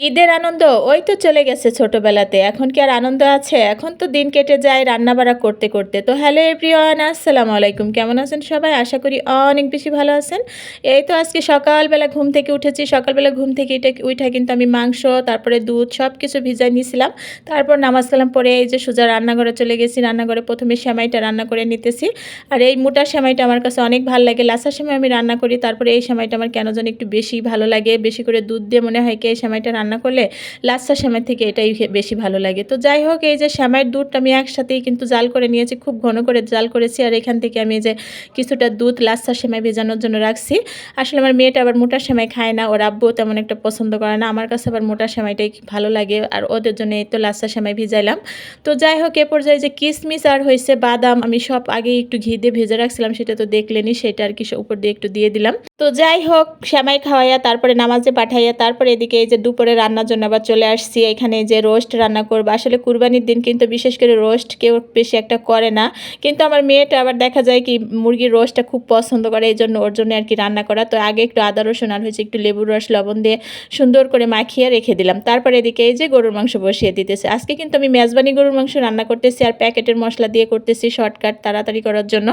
ঈদের আনন্দ, ওই তো চলে গেছে ছোটবেলাতে। এখন কি আর আনন্দ আছে? এখন তো দিন কেটে যায় রান্না রান্নাবাড়া করতে করতে। তো হ্যালো এভরিওয়ান, আসসালামু আলাইকুম। কেমন আছেন সবাই? আশা করি অনেক বেশি ভালো আছেন। এই তো আজকে সকালবেলা ঘুম থেকে উঠেছি। সকালবেলা ঘুম থেকে এটা উঠে কিন্তু আমি মাংস, তারপরে দুধ সব কিছু ভিজাই নিয়েছিলাম তারপর নামাজ কালাম পরে এই যে সোজা রান্নাঘরে চলে গেছি। রান্নাঘরে প্রথমে সেমাইটা রান্না করে নিতেছি। আর এই মোটা সেমাইটা আমার কাছে অনেক ভালো লাগে। লাসার সময় আমি রান্না করি, তারপরে এই সেমাইটা আমার কেন যেন একটু বেশি ভালো লাগে। বেশি করে দুধ দিয়ে মনে হয় কি এই সেমাইটা রান্না করলে লাচ্ছা শ্যামাই থেকে এটাই বেশি ভালো লাগে। তো যাই হোক, এই যে শ্যামাইয়ের দুধটা আমি একসাথেই কিন্তু জাল করে নিয়েছি, খুব ঘন করে জাল করেছি। আর এখান থেকে আমি যে কিছুটা দুধ লাচ্ছা সেমাই ভেজানোর জন্য রাখছি। আসলে আমার মেয়েটা আবার মোটা সেমাই খায় না, ওর আব্বু তেমন একটা পছন্দ করে না। আমার কাছে আবার মোটা সেমাইটাই ভালো লাগে, আর ওদের জন্য এই তো লাচ্ছা সেমাই ভিজাইলাম। তো যাই হোক, এ পর্যায়ে যে কিশমিশ আর হয়েছে বাদাম, আমি সব আগে একটু ঘি দিয়ে ভেজে রাখছিলাম, সেটা তো দেখলেনি সেটা আর কি উপর দিয়ে একটু দিয়ে দিলাম। তো যাই হোক সেমাই খাওয়াইয়া, তারপরে নামাজে পাঠাইয়া, তারপরে এদিকে এই যে দুপুরে রান্নার জন্য আবার চলে আসছি। এখানে যে রোস্ট রান্না করব। আসলে কুরবানির দিন কিন্তু বিশেষ করে রোস্ট কেউ বেশি একটা করে না। কিন্তু আমার মেয়েটা আবার দেখা যায় কি, মুরগির রোস্টটা খুব পছন্দ করে, এই জন্য ওর জন্য আর কি রান্না করা। তো আগে একটু আদা, রসুন আর হয়েছে একটু লেবুর রস, লবণ দিয়ে সুন্দর করে মাখিয়ে রেখে দিলাম। তারপরে এদিকে এই যে গরুর মাংস বসিয়ে দিতেছে। আজকে কিন্তু আমি মেজবানি গরুর মাংস রান্না করতেছি আর প্যাকেটের মশলা দিয়ে করতেছি শর্টকাট তাড়াতাড়ি করার জন্য।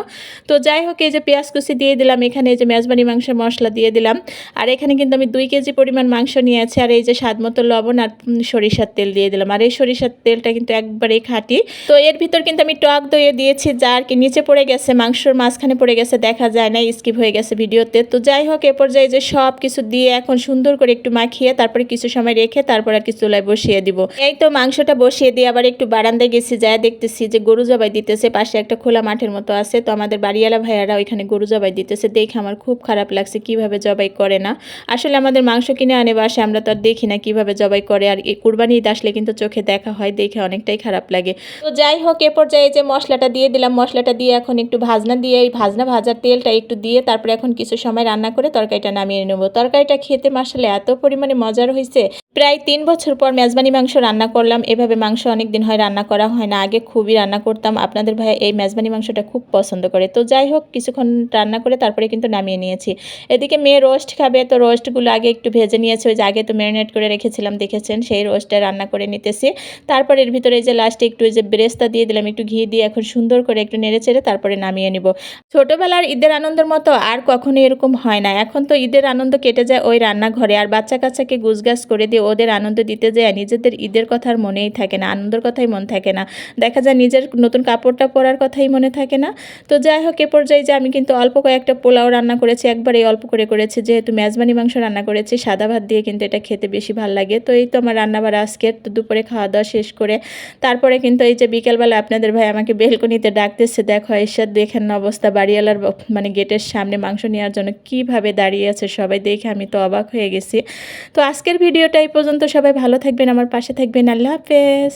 তো যাই হোক, এই যে পেঁয়াজ কুচি দিয়ে দিলাম। এখানে এই যে মেজবানি মাংসের মশলা দিয়ে দিলাম। আর এখানে কিন্তু আমি দুই কেজি পরিমাণ মাংস নিয়েছি আর এই যে স্বাদ মতো লবণ আর সরিষার তেল দিয়ে দিলাম। আর এই সরিষার তেলটা কিন্তু একবারেই খাঁটি। তো এর ভিতর কিন্তু আমি টক দইয়ে দিয়েছি, যা আর কি নিচে পড়ে গেছে, মাংসর মাঝখানে পড়ে গেছে, দেখা যায় না স্কিপ হয়ে গেছে ভিডিওতে। তো যাই হোক, এ পর্যায়ে যে সব কিছু দিয়ে এখন সুন্দর করে একটু মাখিয়ে তারপরে কিছু সময় রেখে তারপর আর কি চুলায় বসিয়ে দিব। এই তো মাংসটা বসিয়ে দিয়ে আবার একটু বারান্দায় গেছি যায় দেখতেছি যে গরু জবাই দিতেছে, পাশে একটা খোলা মাঠের মতো আছে। তো আমাদের বাড়িওয়ালা ভাইয়ারা ওইখানে গরু জবাই দিতেছে, দেখে আমার খুব খারাপ লাগছে কীভাবে জবাই করে না। আসলে আমাদের মাংস কিনে আনে বাসে আমরা তো আর দেখি না কীভাবে জবাই করে আর এই কুরবানি ঈদ আসলে কিন্তু চোখে দেখা হয়, দেখে অনেকটাই খারাপ লাগে। তো যাই হোক, এ পর্যায়ে যে মশলাটা দিয়ে দিলাম, মশলাটা দিয়ে এখন একটু ভাজনা দিয়ে, এই ভাজনা ভাজার তেলটা একটু দিয়ে তারপরে এখন কিছু সময় রান্না করে তরকারিটা নামিয়ে নেব। তরকারিটা খেতে মাসালে এত পরিমাণে মজার হয়েছে। প্রায় তিন বছর পর মেজবানি মাংস রান্না করলাম। এভাবে মাংস অনেক দিন হয়, রান্না করা হয় না। আগে খুবই রান্না করতাম। আপনাদের ভাই এই মেজবানি মাংসটা খুব পছন্দ করে। তো যাই হোক, কিছুক্ষণ রান্না করে তারপরে কিন্তু নামিয়ে নিয়েছি। এদিকে মেয়ে রোস্ট খাবে, তো রোস্টগুলো আগে একটু ভেজে নিয়েছে। ওই যে আগে তো ম্যারিনেট করে রেখেছিলাম, দেখেছেন? সেই রোস্টটা রান্না করে নিতেছি। তারপর এর ভিতরে যে লাস্টে একটু যে ব্রেস্তা দিয়ে দিলাম, একটু ঘি দিয়ে এখন সুন্দর করে একটু নেড়ে চেড়ে তারপরে নামিয়ে নিব। ছোটোবেলার ঈদের আনন্দের মতো আর কখনো এরকম হয় না। এখন তো ঈদের আনন্দ কেটে যায় ওই রান্নাঘরে, আর বাচ্চা কাচ্চাকে গুজগাছ করে দিয়ে ওদের আনন্দ দিতে যায়, নিজেদের ঈদের কথার মনেই থাকে না, আনন্দের কথাই মন থাকে না। দেখা যায় নিজের নতুন কাপড়টা পরার কথাই মনে থাকে না। তো যাই হোক, এ পর্যায়ে যে আমি কিন্তু অল্প কয়েকটা পোলাও রান্না করেছি একবারে অল্প করে করেছি, যেহেতু মেজবানি মাংস রান্না করেছি, সাদা ভাত দিয়ে কিন্তু এটা খেতে বেশি ভালো লাগে। তো এই তো আমার রান্নাবার আজকের তো দুপুরে খাওয়া দাওয়া শেষ করে, তারপরে কিন্তু এই যে বিকেলবেলা আপনাদের ভাই আমাকে বেলকনিতে ডাকতেছে, দেখো এসে দেখেন না অবস্থা, বাড়িওয়ালার মানে গেটের সামনে মাংস নেওয়ার জন্য কীভাবে দাঁড়িয়ে আছে সবাই দেখে আমি তো অবাক হয়ে গেছি। তো আজকের ভিডিওটা এই পর্যন্ত, সবাই ভালো থাকবেন, আমার পাশে থাকবেন, আল্লাহ হাফেজ।